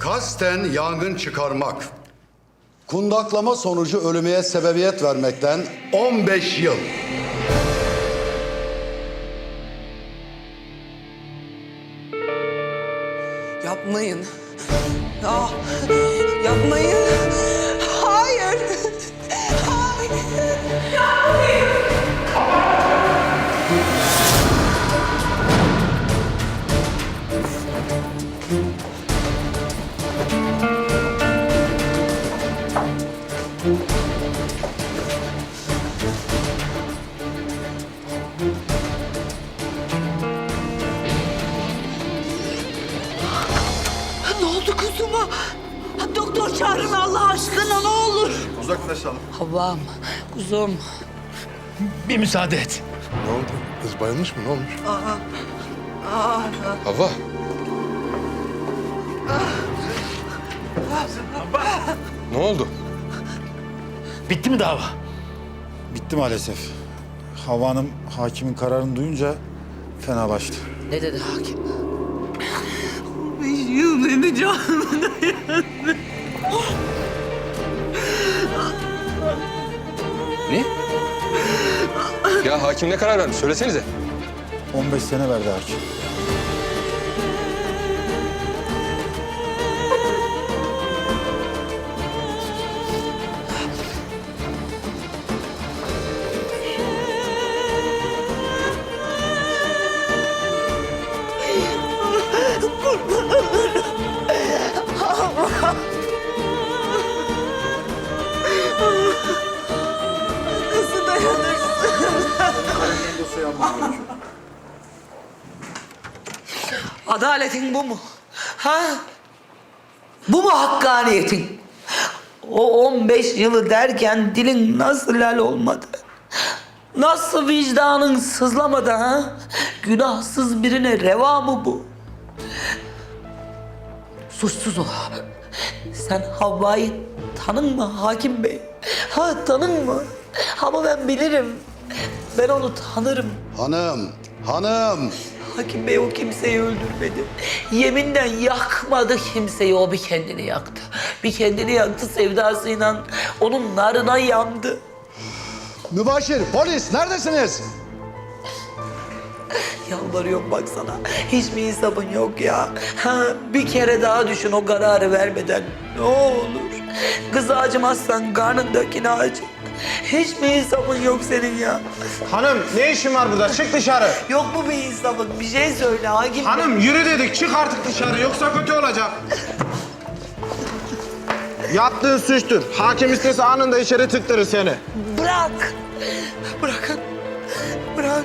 Kasten yangın çıkarmak. Kundaklama sonucu ölümeye sebebiyet vermekten 15 yıl. Yapmayın. Ah, Ne oldu kuzuma? Doktor çağırın Allah aşkına ne olur. Uzaklaşalım. Havam, kuzum. Bir müsaade et. Ne oldu? Kız bayılmış mı? Ne olmuş? Hava. Ne oldu? Bitti mi dava? Bitti maalesef. Hava Hanım hakimin kararını duyunca fenalaştı. Ne dedi hakim? Beş yıl dedi canımı Ne? Ya hakim ne karar vermiş? Söylesenize. 15 sene verdi hakim. Adaletin bu mu? Ha? Bu mu hakkaniyetin? O 15 yılı derken dilin nasıl lal olmadı? Nasıl vicdanın sızlamadı ha? Günahsız birine reva mı bu? Suçsuz o. Sen Havva'yı tanın mı hakim bey? Ha tanın mı? Ama ben bilirim. Ben onu tanırım. Hanım, hanım. Hakim Bey o kimseyi öldürmedi. Yeminden yakmadı kimseyi. O bir kendini yaktı. Bir kendini yaktı sevdasıyla. Onun narına yandı. Mübaşir, polis neredesiniz? Yalvarıyorum baksana. Hiç mi insafın yok ya? Ha, bir kere daha düşün o kararı vermeden. Ne olur. Kız acımazsan karnındakini acı. Hiç mi insafın yok senin ya? Hanım ne işin var burada? Çık dışarı. Yok mu bir insafın? Bir şey söyle hakim. Hanım yürü dedik çık artık dışarı yoksa kötü olacak. Yaptığın suçtur. Hakim istese anında içeri tıktırır seni. Bırak. Bırakın. Bırak.